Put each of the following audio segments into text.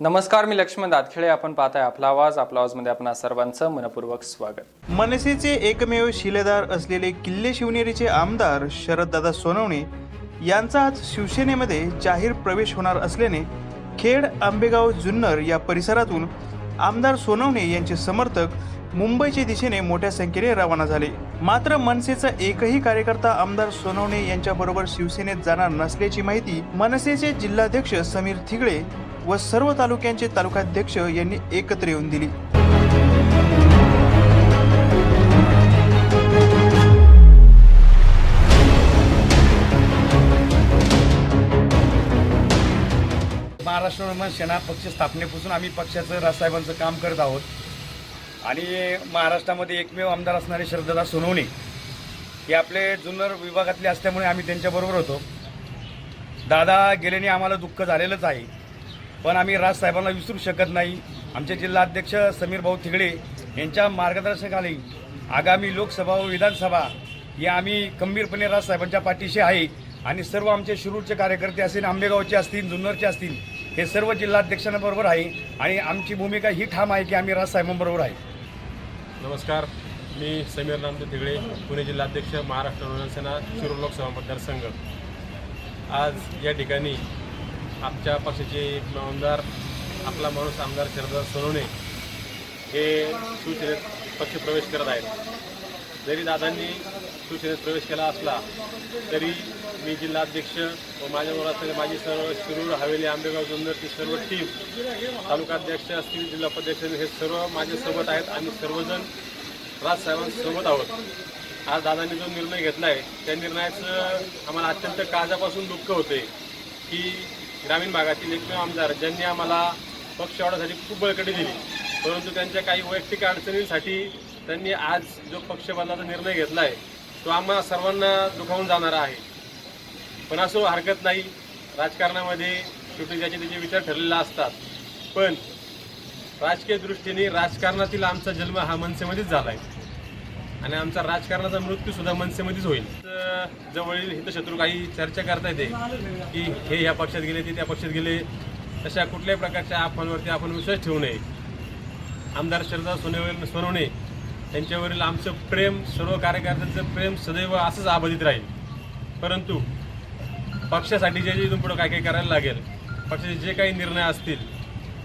नमस्कार मी लक्ष्मण दातखेडे आपण पाहताय आपला आवाज. आपला आवाजमध्ये आपणा सर्वांचं मनपूर्वक स्वागत. मनसेचे एकमेव शिलेदार असलेले किल्ले शिवनेरीचे आमदार शरददादा सोनवणे यांचा आज शिवसेनेमध्ये जाहीर प्रवेश होणार असल्याने खेड आंबेगाव जुन्नर या परिसरातून आमदार सोनवणे यांचे समर्थक मुंबईच्या दिशेने मोठ्या संख्येने रवाना झाले. मात्र मनसेचा एकही कार्यकर्ता आमदार सोनवणे यांच्याबरोबर शिवसेनेत जाणार नसल्याची माहिती मनसेचे जिल्हाध्यक्ष समीर थिगळे व सर्व तालुक्यांचे तालुकाध्यक्ष यांनी एकत्र येऊन दिली. महाराष्ट्र निर्माण सेना पक्ष स्थापनेपासून आम्ही पक्षाचं राजसाहेबांचं काम करत आहोत. आणि महाराष्ट्रामध्ये एकमेव आमदार असणारे श्रद्धा सोनवणे हे आपले जुन्नर विभागातले असल्यामुळे आम्ही त्यांच्याबरोबर होतो. दादा गेल्याने आम्हाला दुःख झालेलंच आहे. पण आम्ही राजसाहेबांना विसरू शकत नाही. आमचे जिल्हाध्यक्ष समीर भाऊ थिगडे यांच्या मार्गदर्शनाखाली आगामी लोकसभा व विधानसभा या आम्ही खंबीरपणे राजसाहेबांच्या पाठीशी आहे आणि सर्व आमचे शिरूरचे कार्यकर्ते असतील आंबेगावचे असतील जुन्नरचे असतील हे सर्व जिल्हाध्यक्षांबरोबर आहे आणि आमची भूमिका ही ठाम आहे की आम्ही राजसाहेबांबरोबर आहे. नमस्कार. मी समीर नामदेव तिगळे पुणे जिल्हाध्यक्ष महाराष्ट्र नवसेना शिरूर लोकसभा मतदारसंघ. आज या ठिकाणी आमच्या पक्षाचे एक आमदार आपला माणूस आमदार शरदा सोनवणे हे शिवसेनेत पक्षप्रवेश करत आहेत. जरी दादांनी शिवसेनेत प्रवेश केला असला तरी मी जिल्हाध्यक्ष व माझ्याबरोबर असलेले माझी सर्व शिरूर हवेली आंबेगाव जुन्नरची सर्व टीम तालुकाध्यक्ष असतील जिल्हापाध्यक्ष हे सर्व माझ्यासोबत आहेत. आणि सर्वजण राजसाहेबांसोबत आहोत. आज दादांनी जो निर्णय घेतला आहे त्या निर्णयाचं आम्हाला अत्यंत काळजापासून दुःख होते की ग्रामीण भागातील एकमेव आमदार ज्यांनी आम्हाला पक्ष वाढवण्यासाठी खूप बळकटी दिली. परंतु त्यांच्या काही वैयक्तिक अडचणींसाठी त्यांनी आज जो पक्ष बदलाचा निर्णय घेतला आहे तो आम्हा सर्वांना दुखावून जाणारा आहे. पण असो हरकत नाही. राजकारणामध्ये शेवटी ज्याचे त्याचे विचार ठरलेले असतात. पण राजकीय दृष्टीने राजकारणातील आमचा जन्म हा मनसेमध्येच झाला आहे आणि आमचा राजकारणाचा मृत्यू सुद्धा मनसेमध्येच होईल. तर जवळील हितशत्रू काही चर्चा करता येते की हे या पक्षात गेले ते त्या पक्षात गेले तशा कुठल्याही प्रकारच्या अफवांवरती आपण विश्वास ठेवू नये. आमदार शरदा सोनेवर सोनवणे त्यांच्यावरील आमचं प्रेम सर्व कार्यकर्त्यांचं प्रेम सदैव असंच अबाधित राहील. परंतु पक्षासाठी जे जे इथून पुढं काय काय करायला लागेल पक्षाचे जे काही निर्णय असतील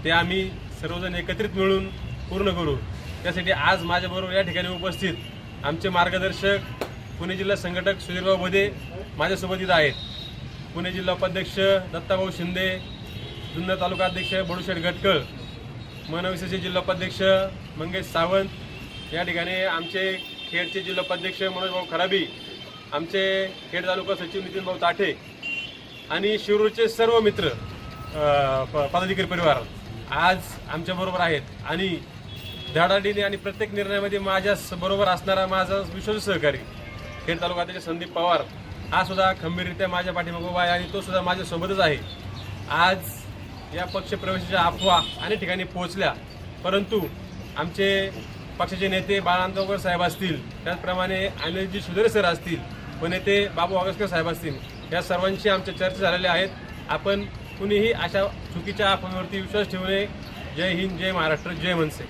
ते आम्ही सर्वजण एकत्रित मिळून पूर्ण करू. त्यासाठी आज माझ्याबरोबर या ठिकाणी उपस्थित आमचे मार्गदर्शक पुणे जिल्हा संघटक सुधीरभाऊ बदे माझ्यासोबत इथं आहेत. पुणे जिल्हा उपाध्यक्ष दत्ताभाऊ शिंदे जुन्नर तालुका अध्यक्ष बडूशेठ गटकळ मनविसेचे जिल्हा उपाध्यक्ष मंगेश सावंत या ठिकाणी आमचे खेडचे जिल्हा उपाध्यक्ष मनोजभाऊ खराबी आमचे खेड तालुका सचिव नितीनभाऊ ताठे आणि शिरूरचे सर्व मित्र प- पदाधिकारी परिवार आज आमच्याबरोबर आहेत आणि धडाडीने आणि प्रत्येक निर्णयामध्ये माझ्या बरोबर असणारा माझा विश्वास सहकारी खेड तालुक्याचे संदीप पवार हा सुद्धा खंबीररित्या माझ्या पाठीमागे उभा आहे आणि तो सुद्धा माझ्यासोबतच आहे. आज या पक्ष प्रवेशाच्या अफवा अनेक ठिकाणी पोहोचल्या परंतु आमचे पक्षाचे नेते बाळांतोकर साहेब असतील त्याचप्रमाणे अनिलजी सुधरे सर असतील व नेते बाबू ऑगस्कर साहेब असतील या सर्वांशी आमच्या चर्चा झालेल्या आहेत. आपण कुणीही अशा चुकीच्या अफवांवरती विश्वास ठेवू नये. जय हिंद जय महाराष्ट्र जय मनसे.